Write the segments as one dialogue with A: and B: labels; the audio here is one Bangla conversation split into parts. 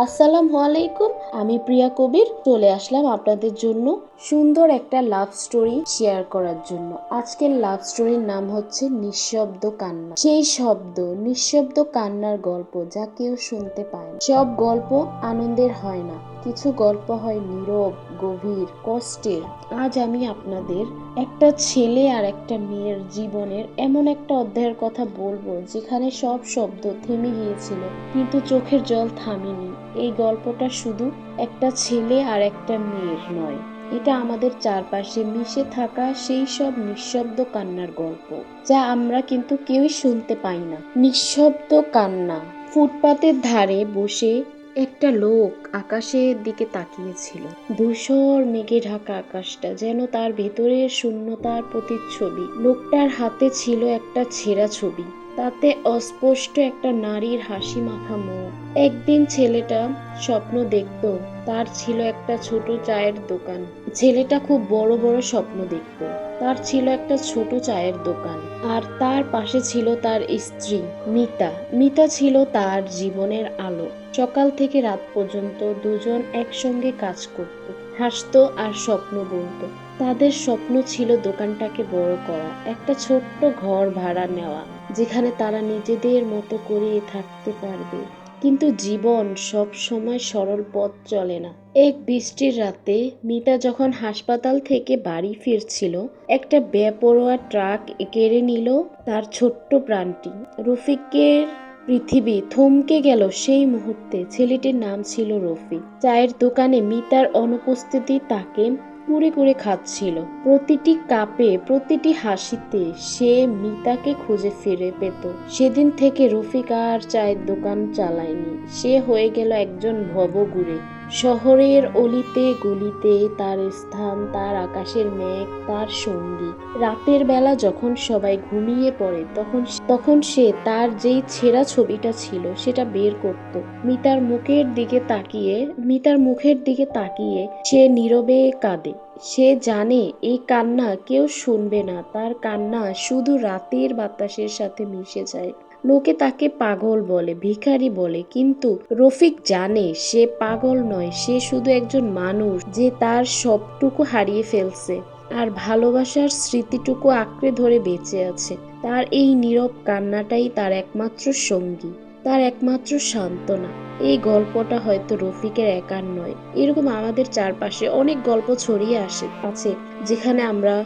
A: আসসালামু আলাইকুম আমি প্রিয়া কবির। চলে আসলাম আপনাদের জন্য সুন্দর একটা লাভ স্টোরি শেয়ার করার জন্য। আজকের লাভ স্টোরির নাম হচ্ছে নিঃশব্দ কান্না। সেই শব্দ, নিঃশব্দ কান্নার গল্প যা কেউ শুনতে পায় না। সব গল্প আনন্দের হয় না। কিছু গল্প হয় নীরব, গভীর, কষ্টের। আজ আমি আপনাদের একটা ছেলে আর একটা মেয়ের জীবনের এমন একটা অধ্যায়ের কথা বলব যেখানে সব শব্দ থেমে গিয়েছিল, কিন্তু চোখের জল থামেনি। এই গল্পটা শুধু একটা ছেলে আর একটা মেয়ের নয়। এটা আমাদের চারপাশে মিশে থাকা সেই সব নিঃশব্দ কান্নার গল্প, যা আমরা কিন্তু কেউই শুনতে পাই না। নিঃশব্দ কান্না। ফুটপাতের ধারে বসে একটা লোক আকাশের দিকে তাকিয়েছিল। ধূসর মেঘে ঢাকা আকাশটা যেন তার ভেতরের শূন্যতার প্রতিচ্ছবি। লোকটার হাতে ছিল একটা ছেঁড়া ছবি। তাতে অস্পষ্ট একটা নারীর হাসি মাখা মুখ। একদিন ছেলেটা স্বপ্ন দেখত, তার ছিল একটা ছোট চায়ের দোকান। ছেলেটা খুব বড় বড় স্বপ্ন দেখত, তার ছিল একটা ছোট চায়ের দোকান। আর তার পাশে ছিল তার স্ত্রী, মিতা। মিতা ছিল তার জীবনের আলো। সকাল থেকে রাত পর্যন্ত দুজন একসঙ্গে কাজ করত। হাসতো আর স্বপ্ন বলতো তাদের স্বপ্ন ছিল দোকানটাকে বড় করা, একটা ছোট্ট ঘর ভাড়া নেওয়া, যেখানে তারা নিজেদের মতো করে থাকতে পারবে। কিন্তু জীবন সব সময় সরল পথ চলে না। এক বৃষ্টির রাতে মিতা যখন হাসপাতাল থেকে বাড়ি ফিরছিল, একটা বেপরোয়া ট্রাক কেড়ে নিল তার ছোট্ট প্রাণটি। রফিকের পৃথিবী থমকে গেল সেই মুহূর্তে। ছেলেটির নাম ছিল রফি। চায়ের দোকানে মিতার অনুপস্থিতি তাকে কুড়ে কুড়ে খাচ্ছিল। প্রতিটি কাপে, প্রতিটি হাসিতে সে মিতাকে খুঁজে ফিরে পেত। সেদিন থেকে রফিক আর চায়ের দোকান চালায়নি। সে হয়ে গেল একজন ভবঘুরে। শহরের অলিতে গলিতে তার স্থান, তার আকাশের মেঘ, তার সঙ্গী। রাতের বেলা যখন সবাই ঘুমিয়ে পড়ে, তখন তখন সে তার যেই ছেঁড়া ছবিটা ছিল, সেটা বের করত। মিতার মুখের দিকে তাকিয়ে, মিতার মুখের দিকে তাকিয়ে সে নীরবে কাঁদে। সে জানে এই কান্না কেউ শুনবে না, তার কান্না শুধু রাতের বাতাসের সাথে মিশে যায়। লোকে তাকে পাগল বলে, ভিখারি বলে। কিন্তু রফিক জানে, সে পাগল নয়, সে শুধু একজন মানুষ যে তার সবটুকু হারিয়ে ফেলছে আর ভালোবাসার স্মৃতিটুকু আঁকড়ে ধরে বেঁচে আছে। তার এই নীরব কান্নাটাই তার একমাত্র সঙ্গী, তার একমাত্র সান্ত্বনা। এই গল্পটা হয়তো রফিকের একার নয়। এরকম আমাদের চারপাশে অনেক গল্প ছড়িয়ে আসে, আছে, যেখানে আমরা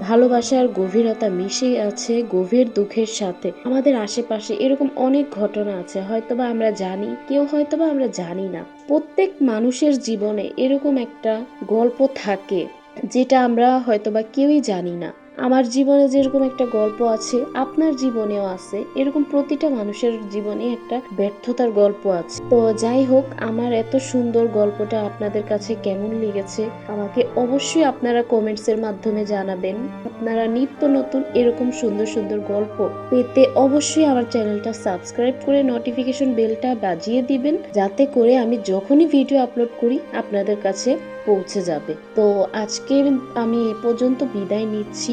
A: ভালোবাসার গভীরতা মিশে আছে গভীর দুঃখের সাথে। আমাদের আশেপাশে এরকম অনেক ঘটনা আছে, হয়তোবা আমরা জানি, কেউ হয়তোবা আমরা জানি না। প্রত্যেক মানুষের জীবনে এরকম একটা গল্প থাকে, যেটা আমরা হয়তোবা কেউই জানি না। আমার জীবনে যেরকম একটা গল্প আছে, আপনার জীবনেও আছে, এরকম প্রতিটা মানুষের জীবনে একটা ব্যর্থতার গল্প আছে। তো যাই হোক, আমার এত সুন্দর গল্পটা আপনাদের কাছে কেমন লেগেছে, আমাকে অবশ্যই আপনারা কমেন্টসের মাধ্যমে জানাবেন। আপনারা নিত্য নতুন এরকম সুন্দর সুন্দর গল্প পেতে অবশ্যই আমার চ্যানেলটা সাবস্ক্রাইব করে নোটিফিকেশন বেলটা বাজিয়ে দিবেন, যাতে করে আমি যখনই ভিডিও আপলোড করি, আপনাদের কাছে পৌঁছে যাবে। তো আজকে আমি এ পর্যন্ত বিদায় নিচ্ছি।